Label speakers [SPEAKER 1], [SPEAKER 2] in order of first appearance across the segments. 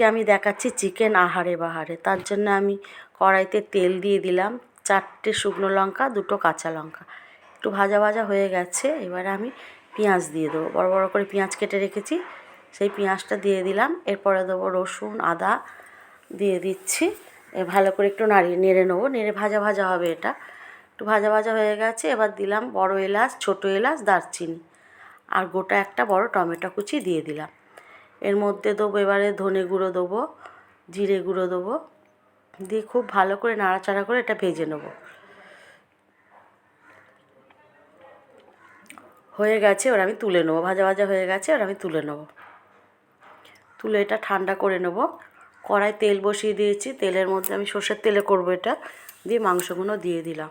[SPEAKER 1] আজকে আমি দেখাচ্ছি চিকেন আহারে বাহারে। তার জন্য আমি কড়াইতে তেল দিয়ে দিলাম চারটে শুকনো লঙ্কা, দুটো কাঁচা লঙ্কা। একটু ভাজা ভাজা হয়ে গেছে, এবারে আমি পেঁয়াজ দিয়ে দেবো। বড় বড় করে পেঁয়াজ কেটে রেখেছি, সেই পেঁয়াজটা দিয়ে দিলাম। এরপরে দেবো রসুন, আদা দিয়ে দিচ্ছি। ভালো করে একটু নাড়িয়ে, নেড়ে নেব। নেড়ে ভাজা ভাজা হবে এটা। একটু ভাজা ভাজা হয়ে গেছে, এবার দিলাম বড় এলাচ, ছোটো এলাচ, দারচিনি। আর গোটা একটা বড় টমেটো কুচি দিয়ে দিলাম। এর মধ্যে দেবো, এবারে ধনে গুঁড়ো দেবো, জিরে গুঁড়ো দেবো। দিয়ে খুব ভালো করে নাড়াচাড়া করে এটা ভেজে নেব। হয়ে গেছে, এবার আমি তুলে নেব। ভাজা ভাজা হয়ে গেছে, এবার আমি তুলে নেব। তুলে এটা ঠান্ডা করে নেব। কড়াই তেল বসিয়ে দিয়েছি, তেলের মধ্যে আমি সর্ষের তেলে করব এটা। দিয়ে মাংসগুলো দিয়ে দিলাম।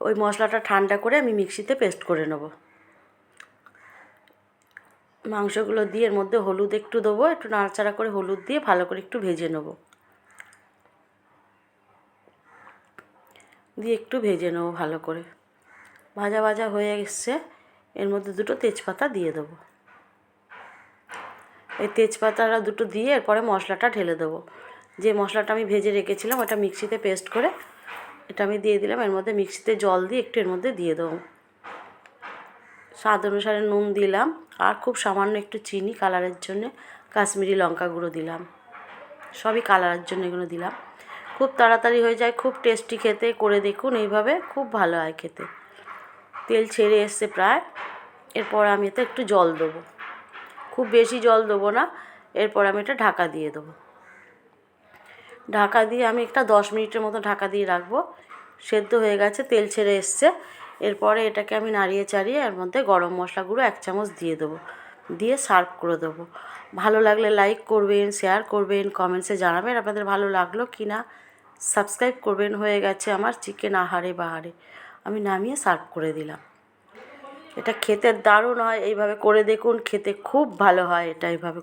[SPEAKER 1] ওই মশলাটা ঠান্ডা করে আমি মিক্সিতে পেস্ট করে নেব। মাংসগুলো দিয়ে এর মধ্যে হলুদ একটু দেবো, একটু নাড়াচাড়া করে হলুদ দিয়ে ভালো করে একটু ভেজে নেব। দিয়ে একটু ভেজে নেব ভালো করে। ভাজা ভাজা হয়ে এসছে, এর মধ্যে দুটো তেজপাতা দিয়ে দেবো। এই তেজপাতাটা দুটো দিয়ে এরপরে মশলাটা ঢেলে দেবো। যে মশলাটা আমি ভেজে রেখেছিলাম, ওটা মিক্সিতে পেস্ট করে, এটা আমি দিয়ে দিলাম। এর মধ্যে মিক্সিতে জল দিয়ে একটু এর মধ্যে দিয়ে দেবো। স্বাদ অনুসারে নুন দিলাম আর খুব সামান্য একটু চিনি কালারের জন্যে কাশ্মীরি লঙ্কা গুঁড়ো দিলাম। সবই কালারের জন্য এগুলো দিলাম। খুব তাড়াতাড়ি হয়ে যায়, খুব টেস্টি খেতে, করে দেখুন এইভাবে খুব ভালো হয় খেতে। তেল ছেড়ে এসছে প্রায়, এরপর আমি এতে একটু জল দেবো। খুব বেশি জল দেবো না, এরপর আমি এটা ঢাকা দিয়ে দেবো। ঢাকা দিয়ে আমি একটা দশ মিনিটের মতো ঢাকা দিয়ে রাখব। সেদ্ধ হয়ে গেছে, তেল ছেড়ে এসছে। এরপরে এটাকে আমি নাড়িয়ে চাড়িয়ে এর মধ্যে গরম মশলা গুঁড়ো এক চামচ দিয়ে দেবো। দিয়ে সার্ভ করে দেবো। ভালো লাগলে লাইক করবেন, শেয়ার করবেন কমেন্টসে জানাবেন আপনাদের ভালো লাগল কি না সাবস্ক্রাইব করবেন হয়ে গেছে আমার চিকেন আহারে বাহারে। আমি নামিয়ে সার্ভ করে দিলাম। এটা খেতে দারুণ হয়। এইভাবে করে দেখুন, খেতে খুব ভালো হয়। এটা এইভাবে